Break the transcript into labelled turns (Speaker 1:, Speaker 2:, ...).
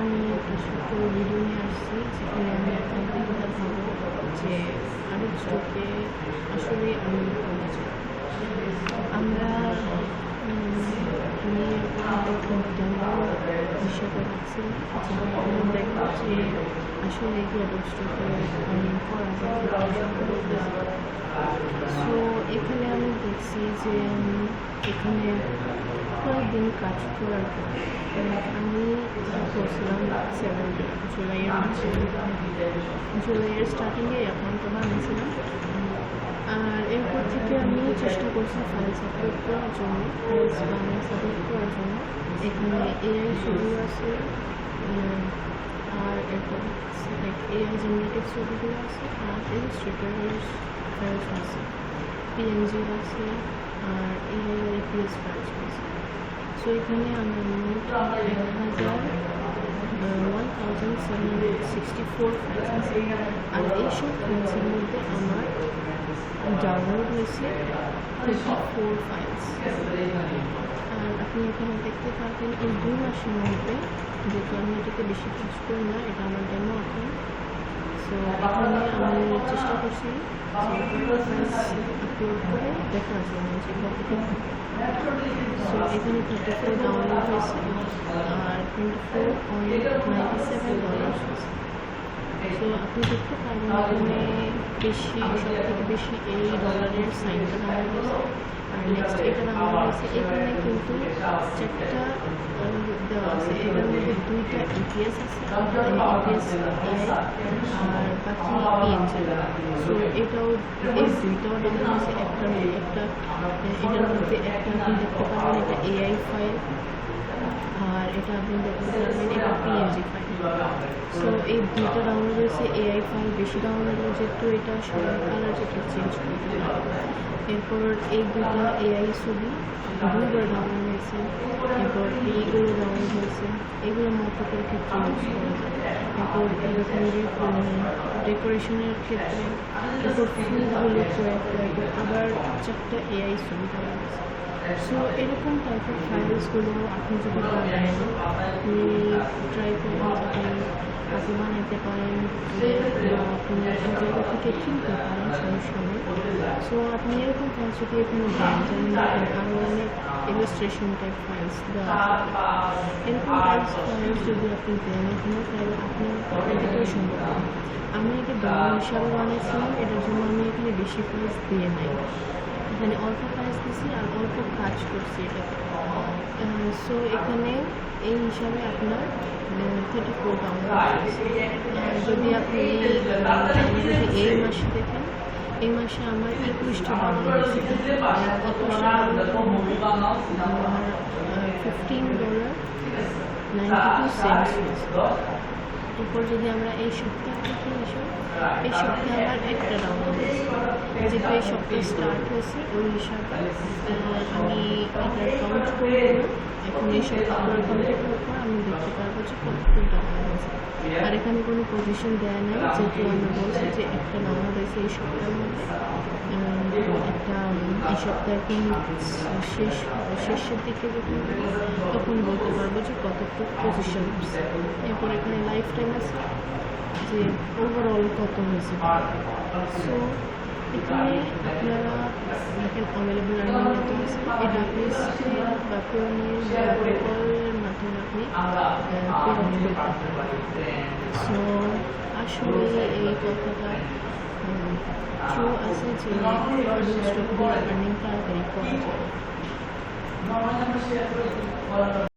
Speaker 1: আমি একটা ভিডিও নিয়ে আসছি, যেখানে আমি আপনাদের দেখাবো যে আরব স্টকে আসলে আমি আমরা আমি আসলে কি আরব আমি করা যায় সো এখানে আমি দেখছি যে এখানে কয়েকদিন কাজ করার পর উম, আমি করছিলাম সেভেন জুলাইয়ের মাসে। জুলাইয়ের স্টার্টিংয়ে অ্যাকাউন্টটা বানিয়েছিলাম। আর এরপর থেকে আমি চেষ্টা করছি ফাইলস আপলোড করার জন্য ফাইলস বানিয়ে সাবমিট করার জন্য। এখানে এআই ছবি আছে আর এরপর লাইক এআই জেনারেটেড ছবিগুলো আছে আর ইলাস্ট্রেটরের ফাইলস আছে পিএনজি আছে আর এআই আইপিএস ফাইলস আছে সো এখানে আমরা মোট one thousand seven sixty four আর এইসব মধ্যে আমার ডাউনলোড হয়েছে ফিফটি ফোর ফাইলস আর আপনি এখানে দেখতে পাবেন এই দুই মাসের মধ্যে যেহেতু আমি এটাকে বেশি কাজ করি না এটা আমার ডেমো এখন সো এখানে আমি চেষ্টা করছি আপলোড করে যে সো এখানে থার্টি ফোর ডাউনলোড হয়েছে, আর twenty four point ninety seven dollar হয়েছে আপনি দেখতে পারবেন এখানে বেশি সব থেকে বেশি এই ডলারের সাইনটা ডাউনলোড হয়েছে। আর নেক্সট এটা ডাউনলোড হয়েছে এখানে কিন্তু চারটা দেওয়া আছে এটার মধ্যে দুইটা ইপিএস আছে ইপিএস আর সো এটাও এই দুইটাও ডাউনলোড হয়েছে একটা একটা, এটার মধ্যে একটা আপনি দেখতে পারবেন, এটা এআই ফাইল আর এটা আপনি দেখতে পারবেন, এটা পিএনজি ফাইল সো এই দুইটা ডাউনলোড হয়েছে এআই ফাইল বেশি ডাউনলোড হয়েছে তো এটা সবার কালার যেটা চেঞ্জ করতে এরপর এই দুইটা এআই ছবি দুইবার ডাউনলোড হয়েছে এরপর এইগুলো ডাউনলোড হয়েছে এগুলো মতকের ক্ষেত্রে ইউজ করা যায় এরপর এরকম ডেকোরেশনের ক্ষেত্রে এরপর ফুলগুলো প্রয়োগ করে আবার চারটা এআই ছবি করা হয়েছে। সো এরকম টাইপের ফাইলসগুলো আপনি যদি বানান বানাইতে পারেন বা আপনি জায়গা থেকে কিনতে পারেন সমস্যা নেই সো আপনি এরকম ফাইলস যদি এখানে দেন যেমন দেখেন আরও অনেক ইলাস্ট্রেশন টাইপ ফাইলস এরকম টাইপস ফাইলস যদি আপনি দেন এখানে তাহলে আপনি এটাও সম্ভব আমি এটা ডলার হিসাবে বানিয়েছিলাম এটার জন্য আমি এখানে বেশি ফাইলস দিয়ে নাই এখানে অল্প প্রাইস দিছি আর অল্প কাজ করছি এটাতে। সো এখানে এই হিসাবে আপনার থার্টি ফোর ডাউনলোড যদি আপনি যদি এই মাসে দেখেন, এই মাসে আমার একুশটা download fifteen dollar ninety two cents এরপর যদি আমরা এই সপ্তাহ থেকে আসি এই শক্তি আমার একটা রাউন্ড হয়েছে যেহেতু এই শক্তি স্টার্ট হয়েছে, ওই হিসাবে আমি এটা কাউন্ট করে এখন এই সপ্তাহগুলো কমপ্লিট হওয়ার পর আমি দেখতে পারব যে কতটুকু ডাউনলোড হয়েছে। আর এখানে কোনো পজিশন দেয় নাই, যেহেতু আমরা বলছি যে একটা ডাউনলোড হয়েছে এই সপ্তাহের মধ্যে। একটা এই সপ্তাহে এখন শেষ শেষের দিকে যখন তখন বলতে পারব যে কতটুকু পজিশন এরপর এখানে লাইফ টাইম আছে, যে ওভারঅল কত হয়েছে। সো এখানে আপনারা দেখেন অ্যাভেলেবল আর্নিং মেথড আছে এটা আপনি স্কিল বা পেরোনির বা পেপলের মাধ্যমে আপনি পেমেন্ট সো আসলে এই কথাটা ট্রু আছে যে আর্নিং তাড়াতাড়ি করা